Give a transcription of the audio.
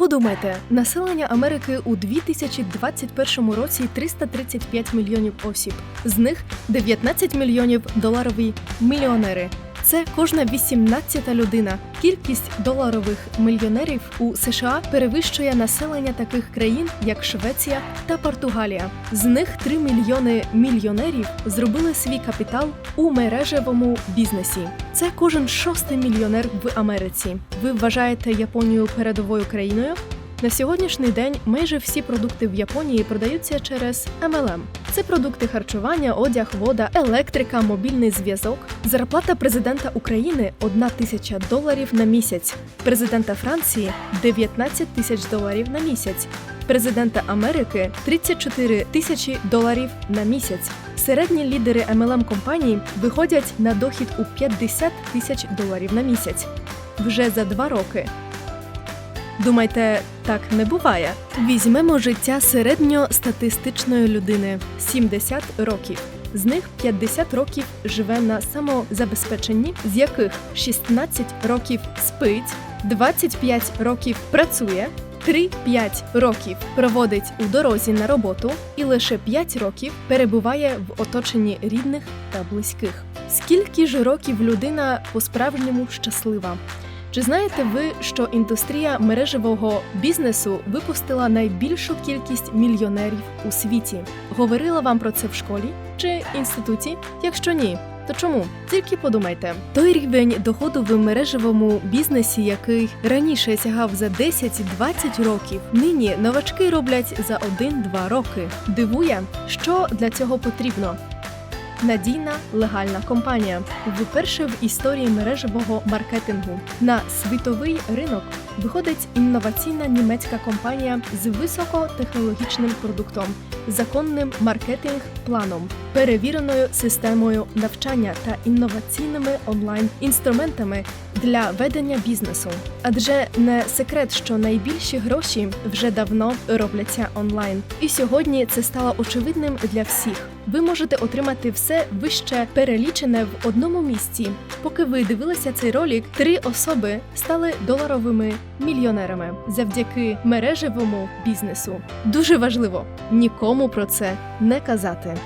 Подумайте, населення Америки у 2021 році 335 мільйонів осіб. З них 19 мільйонів доларові мільйонери. Це кожна 18-та людина. Кількість доларових мільйонерів у США перевищує населення таких країн, як Швеція та Португалія. З них 3 мільйони мільйонерів зробили свій капітал у мережевому бізнесі. Це кожен шостий мільйонер в Америці. Ви вважаєте Японію передовою країною? На сьогоднішній день майже всі продукти в Японії продаються через MLM. Це продукти харчування, одяг, вода, електрика, мобільний зв'язок. Зарплата президента України 1 тисяча доларів на місяць, президента Франції 19 тисяч доларів на місяць, президента Америки 34 тисячі доларів на місяць. Середні лідери MLM компаній виходять на дохід у 50 тисяч доларів на місяць вже за два роки. Думайте, так не буває. Візьмемо життя середньостатистичної людини 70 років. З них 50 років живе на самозабезпеченні, з яких 16 років спить, 25 років працює, 3-5 років проводить у дорозі на роботу і лише 5 років перебуває в оточенні рідних та близьких. Скільки ж років людина по-справжньому щаслива? Чи знаєте ви, що індустрія мережевого бізнесу випустила найбільшу кількість мільйонерів у світі? Говорила вам про це в школі чи інституті? Якщо ні, то чому? Тільки подумайте, той рівень доходу в мережевому бізнесі, який раніше сягав за 10-20 років, нині новачки роблять за 1-2 роки. Дивує, що для цього потрібно. Надійна легальна компанія. Вперше в історії мережевого маркетингу. На світовий ринок виходить інноваційна німецька компанія з високотехнологічним продуктом, законним маркетинг-планом, перевіреною системою навчання та інноваційними онлайн-інструментами для ведення бізнесу. Адже не секрет, що найбільші гроші вже давно робляться онлайн, і сьогодні це стало очевидним для всіх. Ви можете отримати все вище перелічене в одному місці. Поки ви дивилися цей ролик, три особи стали доларовими мільйонерами завдяки мережевому бізнесу. Дуже важливо нікому про це не казати.